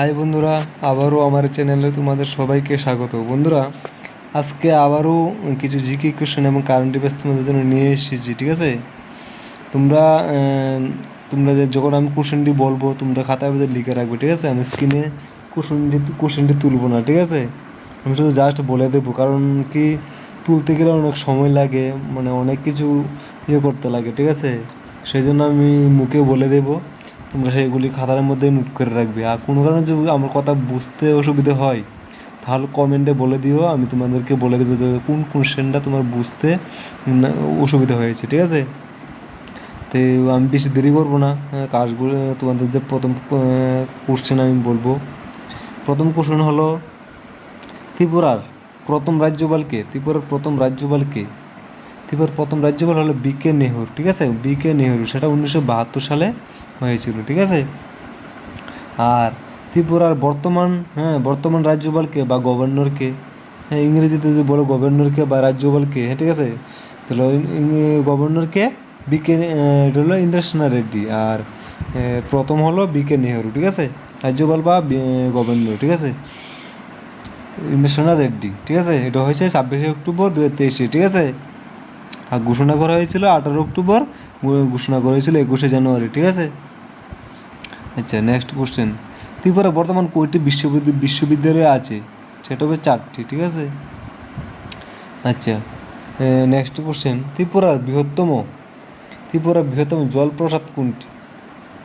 High বন্ধুরা, আবারও আমার চ্যানেলে তোমাদের সবাইকে স্বাগত। বন্ধুরা, আজকে আবারও কিছু জিকে কোশ্চেন এবং কারেন্ট অ্যাফেয়ার্স তোমাদের জন্য নিয়ে এসেছি, ঠিক আছে? তোমরা তোমরা যখন আমি কোশ্চেনটি বলব, তোমরা খাতায় মধ্যে লিখে রাখবে, ঠিক আছে? আমি স্ক্রিনে কোশ্চেনটি কোশ্চেনটি তুলবো না, ঠিক আছে? আমি শুধু জাস্ট বলে দেবো, কারণ কি তুলতে গেলে অনেক সময় লাগে মানে অনেক কিছু ইয়ে করতে লাগে, ঠিক আছে? সেই জন্য আমি মুখে বলে দেবো। তোমরা সেগুলি খাতার মধ্যে নোট করে রাখবে। আর কোনো কারণে যদি আমার কথা বুঝতে অসুবিধে হয় তাহলে কমেন্টে বলে দিও আমি তোমাদেরকে বলে দেবো কোন কোশ্চেনটা তোমার বুঝতে অসুবিধা হয়েছে ঠিক আছে? তো আমি বেশি দেরি করব না। হ্যাঁ, কাজগুলো তোমাদের যে প্রথম কোশ্চেন আমি বলব। প্রথম কোশ্চেন হলো ত্রিপুরার প্রথম রাজ্যপালকে ত্রিপুরার প্রথম রাজ্যপালকে ত্রিপুরার প্রথম রাজ্যপাল হলো বি কে নেহরু ঠিক আছে? বি কে নেহরু সেটা উনিশশো বাহাত্তর সালে হয়েছিল, ঠিক আছে? আর ত্রিপুরার বর্তমান হ্যাঁ বর্তমান রাজ্যপালকে বা গভর্নরকে হ্যাঁ ইংরেজিতে যে বলো গভর্নরকে বা রাজ্যপালকে হ্যাঁ ঠিক আছে? তাহলে গভর্নরকে বিকে এটা হলো ইন্দ্রসেনা রেড্ডি আর প্রথম হলো বিকে নেহরু, ঠিক আছে? রাজ্যপাল বা গভর্নর, ঠিক আছে? ইন্দ্রসেনা রেড্ডি, ঠিক আছে? এটা হয়েছে ছাব্বিশে অক্টোবর দু ঠিক আছে? আর ঘোষণা করা হয়েছিল আঠারো অক্টোবর ঘোষণা করেছিল একুশে জানুয়ারি, ঠিক আছে? আচ্ছা নেক্সট কোশ্চেন ত্রিপুরা বর্তমান কয়টি বিশ্ববিদ্যালয় বিশ্ববিদ্যালয় আছে? সেটা হবে চারটি, ঠিক আছে? আচ্ছা নেক্সট কোশ্চেন ত্রিপুরার বৃহত্তম ত্রিপুরার বৃহত্তম জলপ্রসাদ কোনটি?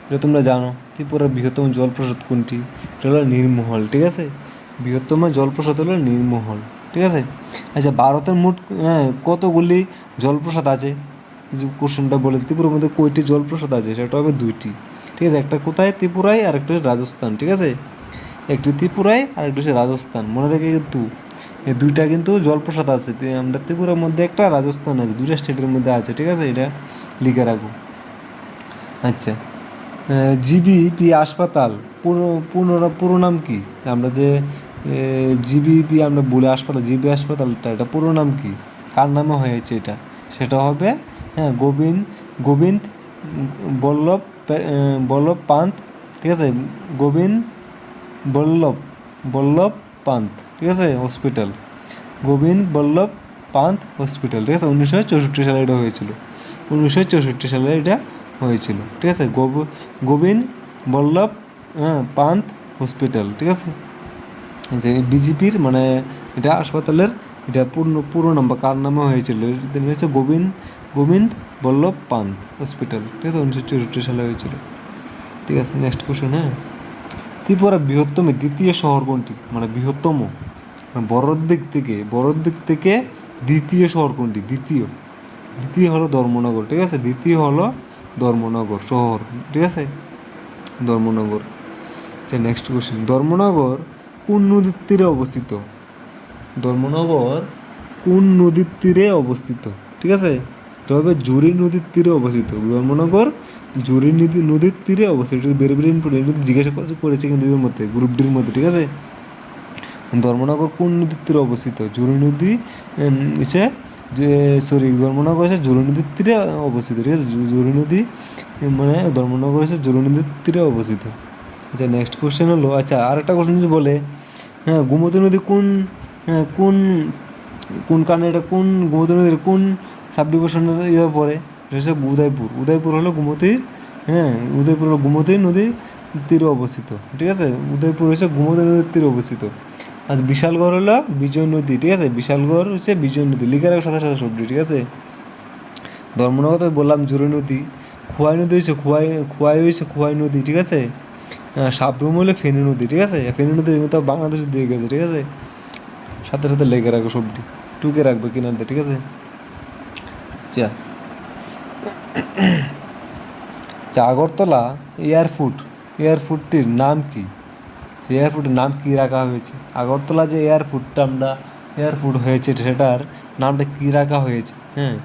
এটা তোমরা জানো, ত্রিপুরার বৃহত্তম জলপ্রসাদ কোনটি? এটা হলো নীরমহল, ঠিক আছে? বৃহত্তম জলপ্রসাদ হলো নীরমহল, ঠিক আছে? আচ্ছা ভারতের মোট কতগুলি জলপ্রসাদ আছে? যে কোশ্চেনটা বলে ত্রিপুরার মধ্যে কয়টি জলপ্রসাদ আছে? সেটা হবে দুইটি। ঠিক আছে? একটা কোথায়? ত্রিপুরায়, আর একটা রাজস্থান। ঠিক আছে? একটি ত্রিপুরায়, আর একটা হচ্ছে রাজস্থান। মনে রেখে কিন্তু এই দুইটা কিন্তু জলপ্রসাদ আছে। আমরা ত্রিপুরার মধ্যে একটা, রাজস্থান আছে। দুইটা স্টেটের মধ্যে আছে। ঠিক আছে? এটা লিখে রাখো আচ্ছা। জিবিপি হাসপাতাল, পুরো পুরো নাম কি? আমরা যে জিবিপি আমরা বলে হাসপাতাল জিবি হাসপাতালটা, এটা পুরো নাম কি? কার নামে হয়েছে এটা? সেটা হবে হ্যাঁ গোবিন্দ গোবিন্দ, বল্লভ বল্লভ পান্ত ঠিক আছে? গোবিন্দ, বল্লভ বল্লভ পান্ত ঠিক আছে? হসপিটাল। গোবিন্দ, বল্লভ পান্ত হসপিটাল, ঠিক আছে? উনিশশো চৌষট্টি সালে এটা হয়েছিল। উনিশশো চৌষট্টি সালে এটা হয়েছিল, ঠিক আছে? গোব- গোবিন্দ, বল্লভ হ্যাঁ পান্ত হসপিটাল, ঠিক আছে? যে বিজেপির মানে এটা হাসপাতালের এটা পূর্ণ, পুরো নাম বা কার নামে হয়েছিল? হচ্ছে গোবিন্দ গোবিন্দ বল্লভ পান্ত হসপিটাল। ঠিক আছে, উনিশশো চৌষট্টি সালে হয়েছিল। ঠিক আছে নেক্সট কোশ্চেন হ্যাঁ? ত্রিপুরা বৃহত্তম দ্বিতীয় শহর কোনটি মানে বৃহত্তম মানে বড়োর দিক থেকে বড়োর দিক থেকে দ্বিতীয় শহর কোনটি দ্বিতীয়। দ্বিতীয় হলো ধর্মনগর, ঠিক আছে? দ্বিতীয় হলো ধর্মনগর শহর, ঠিক আছে? ধর্মনগর। আচ্ছা নেক্সট কোশ্চেন ধর্মনগর কোন নদীর তীরে অবস্থিত? ধর্মনগর কোন নদীর তীরে অবস্থিত, ঠিক আছে? এটা হবে জুরি নদীর তীরে অবস্থিত। ধর্মনগর জুরি নদী নদীর তীরে অবস্থিত। এটা বের বের ইম্পর্টেন্ট জিজ্ঞাসা করেছে- কিন্তু এর মধ্যে গ্রুপ ডির মধ্যে ঠিক আছে? ধর্মনগর কোন নদীর তীরে অবস্থিত? জুরি নদী হচ্ছে যে সরি ধর্মনগর হচ্ছে জুরি নদীর তীরে অবস্থিত ঠিক আছে? জুরি নদী মানে ধর্মনগর হচ্ছে জুরি নদীর তীরে অবস্থিত। আচ্ছা নেক্সট কোশ্চেন হলো আচ্ছা আর একটা কোশ্চেন যদি বলে হ্যাঁ গোমতী নদী কোন হ্যাঁ, কোন কোন কারণে এটা কোন গোমতী নদীর কোন সাব ডিভিশনের ইয়ে এটা হচ্ছে উদয়পুর। উদয়পুর হলো গোমতীর হ্যাঁ উদয়পুর হলো গোমতী নদীর তীরে অবস্থিত, ঠিক আছে? উদয়পুর হচ্ছে গোমতী নদীর তীরে অবস্থিত। আর বিশালগড় হলো বিজয় নদী, ঠিক আছে? বিশালগড় হচ্ছে বিজয় নদী, লিখে রাখার সাথে সাথে সবজি, ঠিক আছে? ধর্মনগর তো বললাম জুড়ি নদী, খোয়াই নদী হচ্ছে খোয়াই খোয়াই হয়েছে খোয়াই নদী, ঠিক আছে? সাবরুম হলে ফেনী নদী, ঠিক আছে? ফেনী নদী কিন্তু বাংলাদেশের দিয়ে গেছে, ঠিক আছে? সাথে সাথে লেগে রাখো সবজি। টুকে রাখবে কিনারটা ঠিক আছে? আচ্ছা। আচ্ছা আগরতলা এয়ারফুট, এয়ারফুটটির নাম কি? যে এয়ারফুটের নাম কি রাখা হয়েছে? আগরতলা যে এয়ারফুটটা আমরা, এয়ারফুট হয়েছে, সেটার নামটা কি রাখা হয়েছে? হ্যাঁ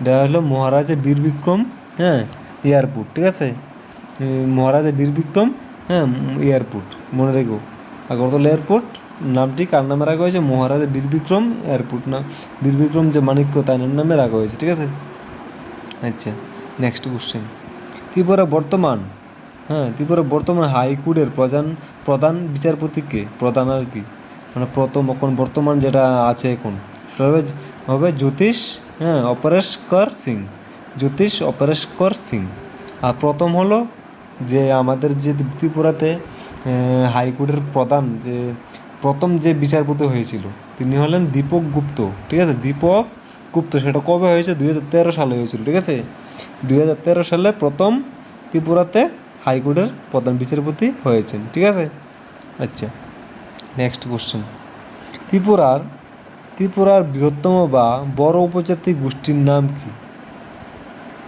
এটা হলো মহারাজা বীর বিক্রম হ্যাঁ এয়ারপোর্ট, ঠিক আছে? মহারাজা বীর বিক্রম হ্যাঁ এয়ারপোর্ট, মনে রেখো। আগরতলা এয়ারপোর্ট নামটি কার নামে রাখা হয়েছে? মহারাজা বীর বিক্রম এয়ারপোর্ট না বীর বিক্রম যে মানিক্য তার নামে রাখা হয়েছে, ঠিক আছে? আচ্ছা নেক্সট কোশ্চেন ত্রিপুরা বর্তমান হ্যাঁ ত্রিপুরা বর্তমান হাইকোর্টের প্রধান প্রধান বিচারপতি কে? প্রধান আর কি? মানে প্রথম, এখন বর্তমান যেটা আছে এখন, সেটা হবে হবে জ্যোতিষ হ্যাঁ অপরেশকর সিং, জ্যোতিষ অপরেশকর সিং। আর প্রথম হলো যে আমাদের যে ত্রিপুরাতে হাইকোর্টের প্রধান যে প্রথম যে বিচারপতি হয়েছিল, তিনি হলেন দীপক গুপ্ত, ঠিক আছে? দীপক গুপ্ত, সেটা কবে হয়েছে? দুই হাজার তেরো সালে হয়েছিল, ঠিক আছে? দুই হাজার তেরো সালে প্রথম ত্রিপুরাতে হাইকোর্টের প্রধান বিচারপতি হয়েছেন, ঠিক আছে? আচ্ছা নেক্সট কোশ্চেন ত্রিপুরার ত্রিপুরার বৃহত্তম বা বড় উপজাতি গোষ্ঠীর নাম কি?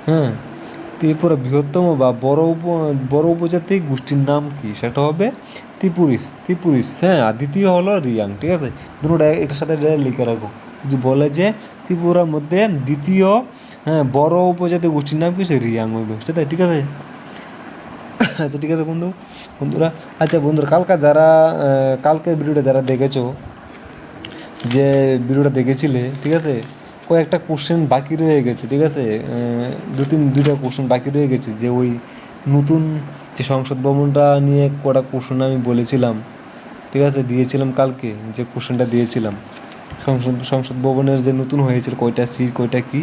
হ্যাঁ? ত্রিপুরা বৃহত্তম বা বড় উপ, বড় উপজাতি গোষ্ঠীর নাম কি? সেটা হবে ত্রিপুরিস ত্রিপুরিস হ্যাঁ আর দ্বিতীয় হলো রিয়াং, ঠিক আছে? দুটো এটার সাথে লিখে রাখো। যে বলে যে ত্রিপুরার মধ্যে দ্বিতীয় হ্যাঁ বড় উপজাতি গোষ্ঠীর নাম কি? সে রিয়াং হইবে সেটাই ঠিক আছে? আচ্ছা ঠিক আছে বন্ধু, বন্ধুরা আচ্ছা বন্ধুরা, কালকা যারা কালকের ভিডিওটা যারা দেখেছ, যে ভিডিওটা দেখেছিলে, ঠিক আছে? কয়েকটা কোশ্চেন বাকি রয়ে গেছে, ঠিক আছে? দু তিন, দুইটা কোশ্চেন বাকি রয়ে গেছে, যে ওই নতুন যে সংসদ ভবনটা নিয়ে কটা কোশ্চেন আমি বলেছিলাম, ঠিক আছে? দিয়েছিলাম কালকে, যে কোশ্চেনটা দিয়েছিলাম। সংসদ সংসদ ভবনের যে নতুন হয়েছিল, কয়টা সিট কয়টা কি,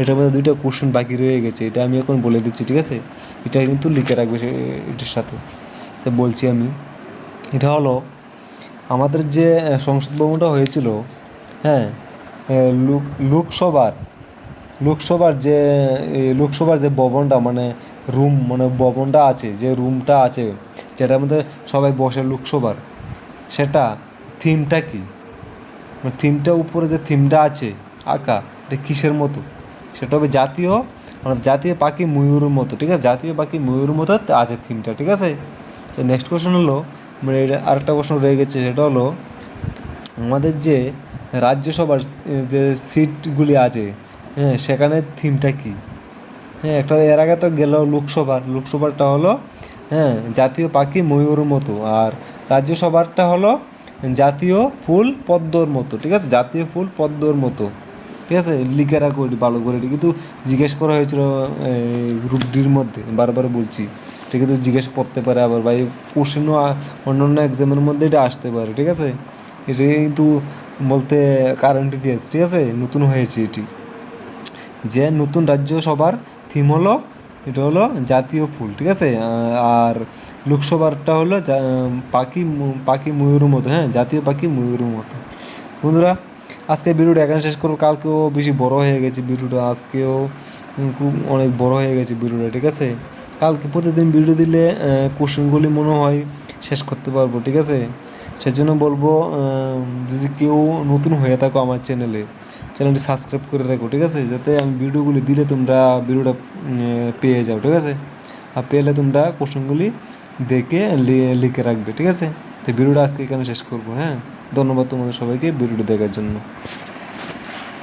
এটার মধ্যে দুইটা কোশ্চেন বাকি রয়ে গেছে, এটা আমি এখন বলে দিচ্ছি, ঠিক আছে? এটা কিন্তু লিখে রাখবে এটার সাথে। তো বলছি আমি, এটা হলো, আমাদের যে সংসদ ভবনটা হয়েছিল হ্যাঁ? লোকসভার লোকসভার যে লোকসভার যে ভবনটা মানে রুম মানে ভবনটা আছে, যে রুমটা আছে, যেটার মধ্যে সবাই বসে লোকসভার, সেটা থিমটা কি? থিমটা উপরে যে থিমটা আছে, আঁকা, এটা কিসের মতো? সেটা হবে জাতীয় মানে জাতীয় পাখি ময়ূরের মতো, ঠিক আছে? জাতীয় পাখি ময়ূরের মতো আছে থিমটা ঠিক আছে? তো নেক্সট কোশ্চেন হলো মানে এটা আরেকটা প্রশ্ন রয়ে গেছে, সেটা হলো আমাদের যে রাজ্যসভার যে সিটগুলি আছে হ্যাঁ সেখানে থিমটা কি? হ্যাঁ একটা এর আগে তো গেল লোকসভার লোকসভারটা হলো হ্যাঁ জাতীয় পাখি ময়ূরের মতো আর রাজ্যসভারটা হলো জাতীয় ফুল পদ্মর মতো, ঠিক আছে? জাতীয় ফুল পদ্মর মতো, ঠিক আছে? লিখে রাখো ভালো করে কিন্তু জিজ্ঞেস করা হয়েছিল গ্রুপ মধ্যে, বারবার বলছি। এটা কিন্তু জিজ্ঞেস করতে পারে আবার ভাই কোশ্চেনও অন্য অন্য এক্সামের মধ্যে এটা আসতে পারে, ঠিক আছে? এটা কিন্তু বলতে কারেন্ট ইতিহাস ঠিক আছে? নতুন হয়েছে এটি। যে নতুন রাজ্যসভার থিম হলো, এটা হলো জাতীয় ফুল, ঠিক আছে? আর লোকসভারটা হলো পাখি পাখি ময়ূরের মতো হ্যাঁ? জাতীয় পাখি ময়ূরের মতো। বন্ধুরা আজকে ভিডিওটা এখানে শেষ করব। কালকেও বেশি বড় হয়ে গেছে ভিডিওটা, আজকেও খুব অনেক বড় হয়ে গেছে ভিডিওটা, ঠিক আছে? কালকে প্রতিদিন ভিডিও দিলে কোশ্চেনগুলি মনে হয় শেষ করতে পারব, ঠিক আছে? সেজন্য বলব যদি কেউ নতুন হয়ে থাকো আমার চ্যানেলে চ্যানেলটি সাবস্ক্রাইব করে রাখো, ঠিক আছে? যাতে আমি ভিডিওগুলি দিলে তোমরা ভিডিওটা পেয়ে যাও, ঠিক আছে? আর পেলে তোমরা কোশ্চেনগুলি দেখে লিখে রাখবে, ঠিক আছে? তো ভিডিওটা আজকে এখানে শেষ করব হ্যাঁ? ধন্যবাদ তোমাদের সবাইকে ভিডিওটি দেখার জন্য।